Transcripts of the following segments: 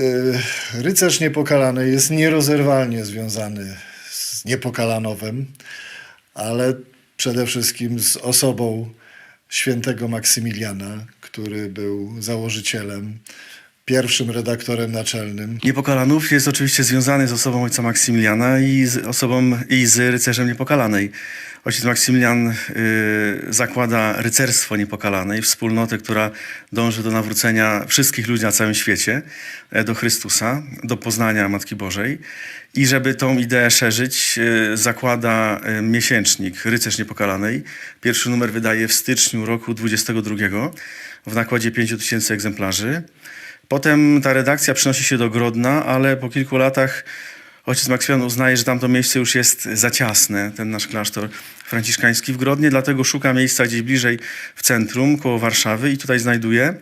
Y, Rycerz Niepokalany jest nierozerwalnie związany z Niepokalanowem, ale przede wszystkim z osobą świętego Maksymiliana, który był założycielem, pierwszym redaktorem naczelnym. Niepokalanów jest oczywiście związany z osobą ojca Maksymiliana i z osobą i z rycerzem Niepokalanej. Ojciec Maksymilian y, zakłada rycerstwo Niepokalanej, wspólnotę, która dąży do nawrócenia wszystkich ludzi na całym świecie e, do Chrystusa, do poznania Matki Bożej. I żeby tą ideę szerzyć, y, zakłada y, miesięcznik Rycerz Niepokalanej. Pierwszy numer wydaje w styczniu roku 22 w nakładzie 5000 egzemplarzy. Potem ta redakcja przenosi się do Grodna, ale po kilku latach ojciec Maksymilian uznaje, że tamto miejsce już jest za ciasne, ten nasz klasztor franciszkański w Grodnie, dlatego szuka miejsca gdzieś bliżej w centrum, koło Warszawy i tutaj znajduje.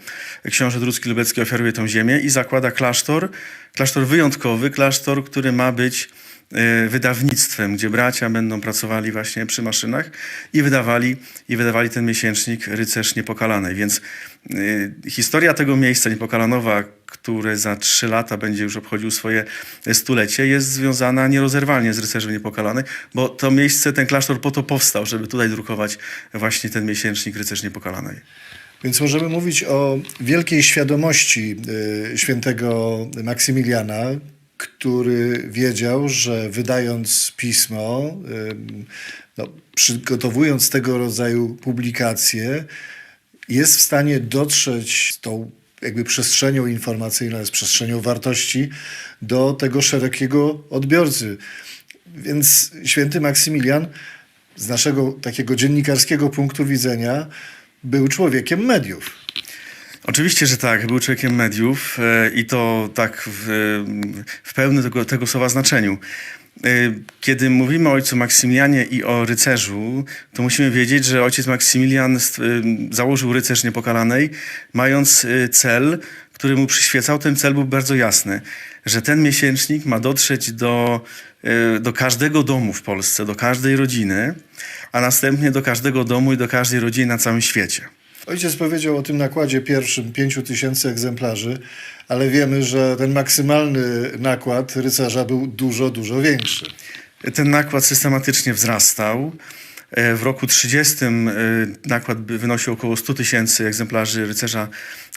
Książę Drucki Lubecki ofiaruje tą ziemię i zakłada klasztor, klasztor wyjątkowy, klasztor, który ma być wydawnictwem, gdzie bracia będą pracowali właśnie przy maszynach i wydawali, i wydawali ten miesięcznik Rycerz Niepokalanej. Więc y, historia tego miejsca Niepokalanowa, które za trzy lata będzie już obchodził swoje stulecie, jest związana nierozerwalnie z Rycerzem Niepokalanej, bo to miejsce, ten klasztor po to powstał, żeby tutaj drukować właśnie ten miesięcznik Rycerz Niepokalanej. Więc możemy mówić o wielkiej świadomości y, świętego Maksymiliana, który wiedział, że wydając pismo, no, przygotowując tego rodzaju publikacje, jest w stanie dotrzeć z tą jakby przestrzenią informacyjną, z przestrzenią wartości do tego szerokiego odbiorcy. Więc święty Maksymilian z naszego takiego dziennikarskiego punktu widzenia był człowiekiem mediów. Oczywiście, że tak. Był człowiekiem mediów e, i to tak w, w pełnym tego, tego słowa znaczeniu. E, Kiedy mówimy o ojcu Maksymilianie i o rycerzu, to musimy wiedzieć, że ojciec Maksymilian e, założył rycerz niepokalanej, mając e, cel, który mu przyświecał. Ten cel był bardzo jasny, że ten miesięcznik ma dotrzeć do, e, do każdego domu w Polsce, do każdej rodziny, a następnie do każdego domu i do każdej rodziny na całym świecie. Ojciec powiedział o tym nakładzie pierwszym 5 tysięcy egzemplarzy, ale wiemy, że ten maksymalny nakład rycerza był dużo, dużo większy. Ten nakład systematycznie wzrastał. E, W roku 30 e, nakład wynosił około 100 tysięcy egzemplarzy rycerza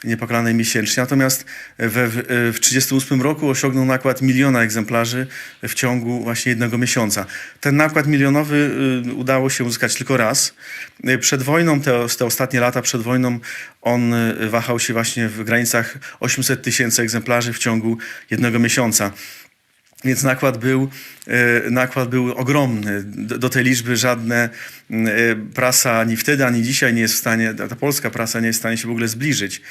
niepokalanej miesięcznie, natomiast we, w 38 roku osiągnął nakład miliona egzemplarzy w ciągu właśnie jednego miesiąca. Ten nakład milionowy e, udało się uzyskać tylko raz. E, Przed wojną, te, te ostatnie lata przed wojną, on e, wahał się właśnie w granicach 800 tysięcy egzemplarzy w ciągu jednego miesiąca. Więc nakład był, e, nakład był ogromny. Do, tej liczby żadne e, prasa ani wtedy, ani dzisiaj nie jest w stanie, ta ta polska prasa nie jest w stanie się w ogóle zbliżyć.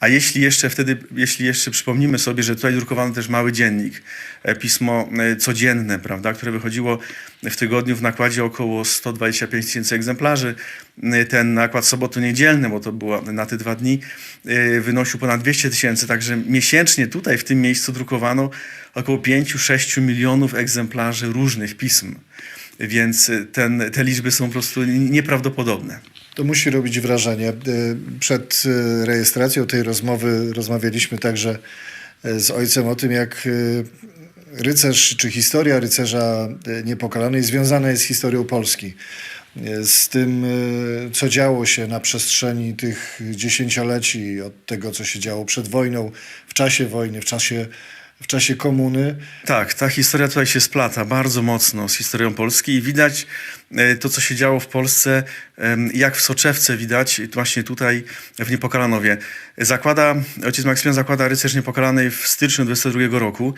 A jeśli jeszcze wtedy, jeśli jeszcze przypomnimy sobie, że tutaj drukowano też mały dziennik, e, pismo e, codzienne, prawda, które wychodziło w tygodniu w nakładzie około 125 tysięcy egzemplarzy. E, Ten nakład soboto-niedzielny, bo to było na te dwa dni, wynosił ponad 200 tysięcy, także miesięcznie tutaj w tym miejscu drukowano około 5-6 milionów egzemplarzy różnych pism. Więc ten, te liczby są po prostu nieprawdopodobne. To musi robić wrażenie. Y, Przed y, rejestracją tej rozmowy rozmawialiśmy także y, z ojcem o tym, jak rycerz, czy historia rycerza niepokalanej związana jest z historią Polski. Z tym, co działo się na przestrzeni tych dziesięcioleci, od tego, co się działo przed wojną, w czasie wojny, w czasie, w czasie komuny. Tak, ta historia tutaj się splata bardzo mocno z historią Polski i widać e, to, co się działo w Polsce, jak w soczewce widać właśnie tutaj w Niepokalanowie. Zakłada, ojciec Maksymilian zakłada rycerz Niepokalanej w styczniu 22 roku.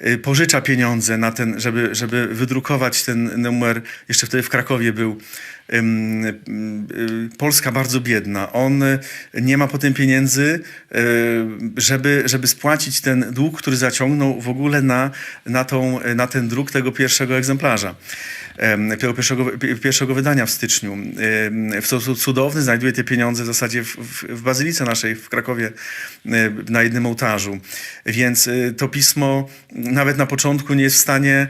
E, Pożycza pieniądze na ten, żeby, żeby wydrukować ten numer. Jeszcze wtedy w Krakowie był. Ym, y, Polska bardzo biedna. On y, nie ma potem pieniędzy, y, żeby, żeby spłacić ten dług, który zaciągnął w ogóle na, na, tą, na ten druk tego pierwszego egzemplarza. Pierwszego, pi- pierwszego wydania w styczniu. W sposób cudowny znajduje te pieniądze w zasadzie w, w, bazylice naszej w Krakowie na jednym ołtarzu. Więc y, to pismo nawet na początku nie jest w stanie,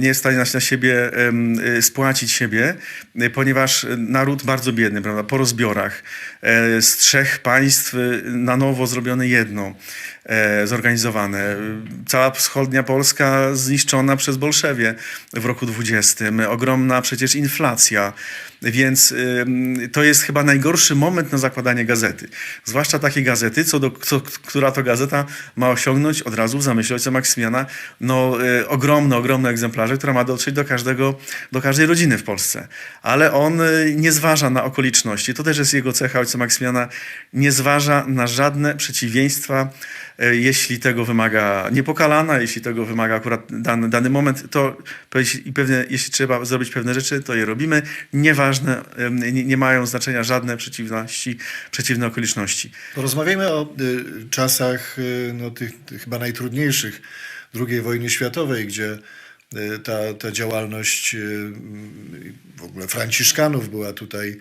nie jest w stanie na, siebie y, spłacić siebie, y, ponieważ naród bardzo biedny, prawda, po rozbiorach, e, z trzech państw na nowo zrobione jedno. e, zorganizowane. Cała wschodnia Polska zniszczona przez Bolszewie w roku 20. Ogromna przecież inflacja. Więc to jest chyba najgorszy moment na zakładanie gazety. Zwłaszcza takiej gazety, co do, co, która to gazeta ma osiągnąć od razu w zamyśle ojca Maksymiliana no, y, ogromne, ogromne egzemplarze, która ma dotrzeć do, każdego, do każdej rodziny w Polsce. Ale on y, nie zważa na okoliczności. To też jest jego cecha ojca Maksymiliana. Nie zważa na żadne przeciwieństwa, y, jeśli tego wymaga niepokalana, jeśli tego wymaga akurat dany, dany moment, to i pewne, jeśli trzeba zrobić pewne rzeczy, to je robimy. Nieważne, nie, nie mają znaczenia żadne przeciwności, przeciwne okoliczności. Porozmawiajmy o y, czasach y, no, tych, tych chyba najtrudniejszych II wojny światowej, gdzie y, ta, ta działalność y, w ogóle Franciszkanów była tutaj y,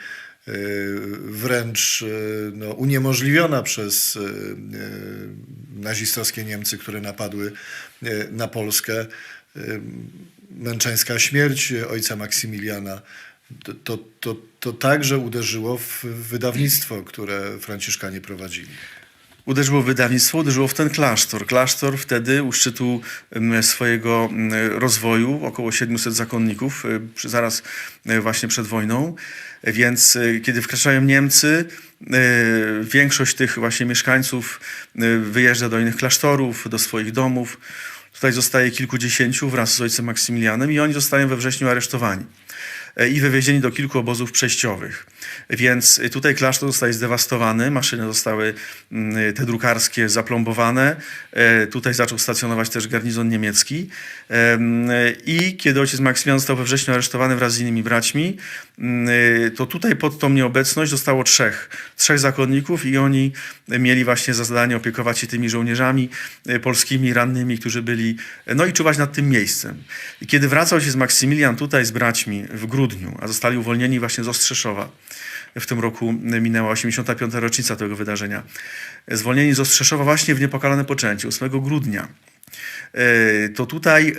wręcz y, no, uniemożliwiona przez y, y, nazistowskie Niemcy, które napadły y, na Polskę. Y, Męczeńska śmierć ojca Maksymiliana to, to, to, także uderzyło w wydawnictwo, które Franciszkanie prowadzili. Uderzyło w wydawnictwo, uderzyło w ten klasztor. Klasztor wtedy u szczytu swojego rozwoju, około 700 zakonników, przy- zaraz e, właśnie przed wojną. Więc e, kiedy wkraczają Niemcy, większość tych właśnie mieszkańców wyjeżdża do innych klasztorów, do swoich domów. Tutaj zostaje kilkudziesięciu wraz z ojcem Maksymilianem i oni zostają we wrześniu aresztowani i wywiezieni do kilku obozów przejściowych. Więc e, tutaj klasztor zostaje zdewastowany, maszyny zostały mm, te drukarskie zaplombowane. E, Tutaj zaczął stacjonować też garnizon niemiecki. Em, I kiedy ojciec Maksymilian został we wrześniu aresztowany wraz z innymi braćmi, mm, e, to tutaj pod tą nieobecność zostało trzech, trzech zakonników i oni mieli właśnie za zadanie opiekować się tymi żołnierzami e, polskimi, rannymi, którzy byli, e, no i czuwać nad tym miejscem. I kiedy wracał się z Maksymilian tutaj z braćmi w grudniu, a zostali uwolnieni właśnie z Ostrzeszowa, w tym roku minęła 85. rocznica tego wydarzenia. Zwolnieni z Ostrzeszowa właśnie w niepokalane poczęcie, 8 grudnia. E, To tutaj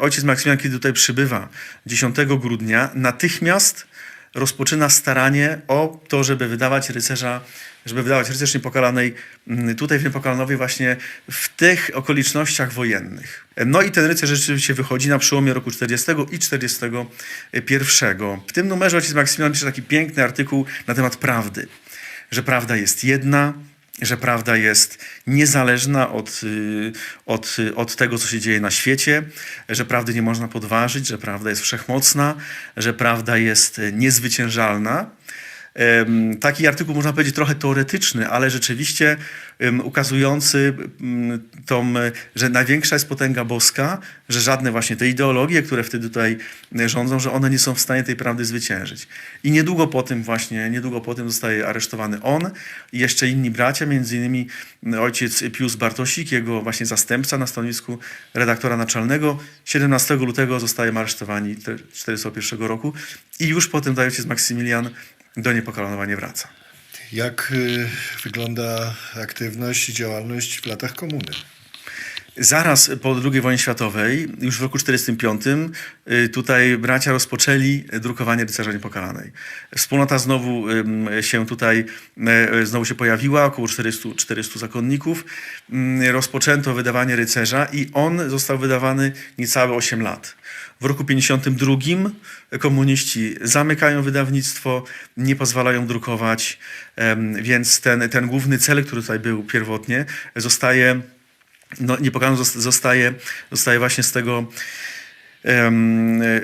ojciec Maksymilian, kiedy tutaj przybywa 10 grudnia, natychmiast rozpoczyna staranie o to, żeby wydawać rycerza, żeby wydawać rycerz niepokalanej mm, tutaj w Niepokalanowie właśnie w tych okolicznościach wojennych. No i ten rycerz rzeczywiście wychodzi na przełomie roku 40 i 41. W tym numerze ojciec Maksymilian pisze taki piękny artykuł na temat prawdy, że prawda jest jedna, że prawda jest niezależna od, y, od, y, od tego, co się dzieje na świecie, że prawdy nie można podważyć, że prawda jest wszechmocna, że prawda jest y, niezwyciężalna. Taki artykuł można powiedzieć trochę teoretyczny, ale rzeczywiście ukazujący mm, tą, e, że największa jest potęga boska, że żadne właśnie te ideologie, które wtedy tutaj e, rządzą, że one nie są w stanie tej prawdy zwyciężyć. I niedługo po tym właśnie, niedługo po tym zostaje aresztowany on i jeszcze inni bracia, między innymi ojciec Pius Bartosik, jego właśnie zastępca na stanowisku redaktora naczelnego. 17 lutego zostają aresztowani 1941 roku i już potem daje ojciec Maksymilian do niepokalonowa nie wraca. Jak y, wygląda aktywność i działalność w latach komuny? Zaraz po II wojnie światowej, już w roku 1945, y, tutaj bracia rozpoczęli drukowanie Rycerza Niepokalanej. Wspólnota znowu się tutaj y, znowu się pojawiła, około 400, 400 zakonników. Rozpoczęto wydawanie rycerza i on został wydawany niecałe 8 lat. W roku 52 komuniści zamykają wydawnictwo, nie pozwalają drukować, więc ten, ten główny cel, który tutaj był pierwotnie, zostaje no, niepokalaną zost- zostaje, zostaje właśnie z tego,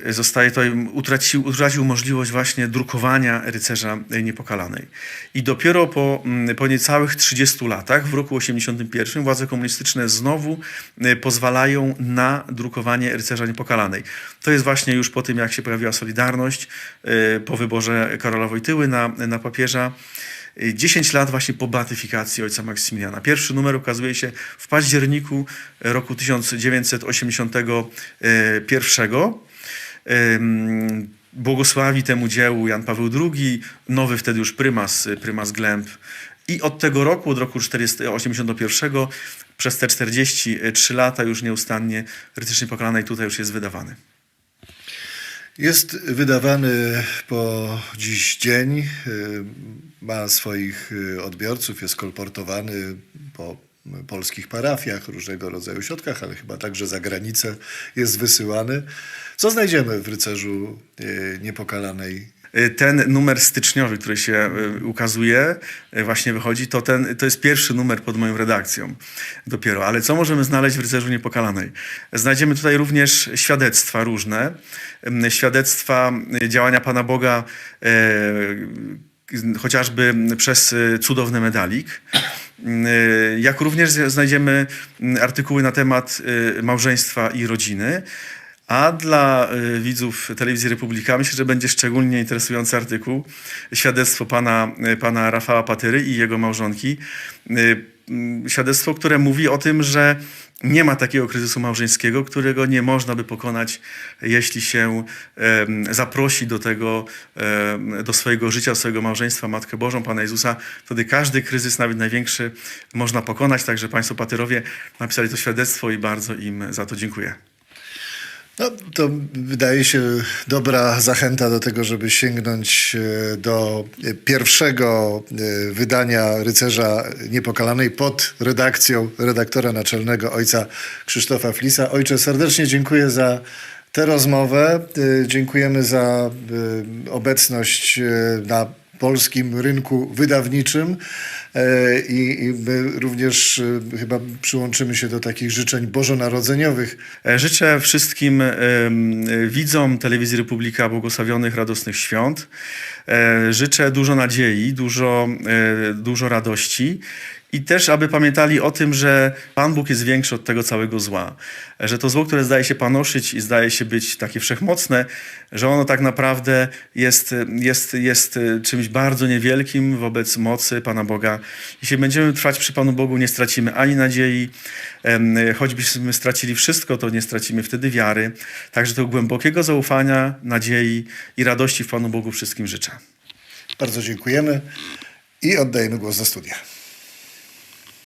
zostaje to, utracił, utracił możliwość właśnie drukowania rycerza niepokalanej. I dopiero po, mm, po niecałych 30 latach, w roku 81, władze komunistyczne znowu e, pozwalają na drukowanie rycerza niepokalanej. To jest właśnie już po tym, jak się pojawiła Solidarność, e, po wyborze Karola Wojtyły na, na papieża. 10 lat właśnie po beatyfikacji ojca Maksymiliana. Pierwszy numer ukazuje się w październiku roku 1981. Ym, Błogosławi temu dziełu Jan Paweł II, nowy wtedy już prymas, prymas Glęb. I od tego roku, od roku 1981, przez te 43 lata już nieustannie Rycerz Niepokalanej tutaj już jest wydawany. Jest wydawany po dziś dzień, y, ma swoich y, odbiorców, jest kolportowany po polskich parafiach, różnego rodzaju środkach, ale chyba także za granicę jest wysyłany. Co znajdziemy w rycerzu niepokalanej? Y, Ten numer styczniowy, który się y, ukazuje, y, właśnie wychodzi, to, ten, to jest pierwszy numer pod moją redakcją dopiero. Ale co możemy znaleźć w Rycerzu Niepokalanej? Znajdziemy tutaj również świadectwa różne. Świadectwa działania Pana Boga chociażby przez cudowny medalik. Jak również znajdziemy artykuły na temat małżeństwa i rodziny. A dla y, widzów Telewizji Republika myślę, że będzie szczególnie interesujący artykuł. Świadectwo pana, y, pana Rafała Patyry i jego małżonki. Y, mm, Świadectwo, które mówi o tym, że nie ma takiego kryzysu małżeńskiego, którego nie można by pokonać, jeśli się zaprosi do tego, do swojego życia, swojego małżeństwa Matkę Bożą, Pana Jezusa. Wtedy każdy kryzys, nawet największy, można pokonać. Także Państwo Patyrowie napisali to świadectwo i bardzo im za to dziękuję. No, to wydaje się dobra zachęta do tego, żeby sięgnąć e, do pierwszego e, wydania Rycerza Niepokalanej pod redakcją redaktora naczelnego ojca Krzysztofa Flisa. Ojcze, serdecznie dziękuję za tę rozmowę. E, Dziękujemy za obecność na polskim rynku wydawniczym i, i również e, chyba przyłączymy się do takich życzeń bożonarodzeniowych. E, Życzę wszystkim e, widzom Telewizji Republika błogosławionych, radosnych świąt. E, Życzę dużo nadziei, dużo, e, dużo radości i też, aby pamiętali o tym, że Pan Bóg jest większy od tego całego zła. Że to zło, które zdaje się panoszyć i zdaje się być takie wszechmocne, że ono tak naprawdę jest, jest, jest czymś bardzo niewielkim wobec mocy Pana Boga. Jeśli będziemy trwać przy Panu Bogu, nie stracimy ani nadziei, choćbyśmy stracili wszystko, to nie stracimy wtedy wiary. Także tego głębokiego zaufania, nadziei i radości w Panu Bogu wszystkim życzę. Bardzo dziękujemy i oddajemy głos do studia.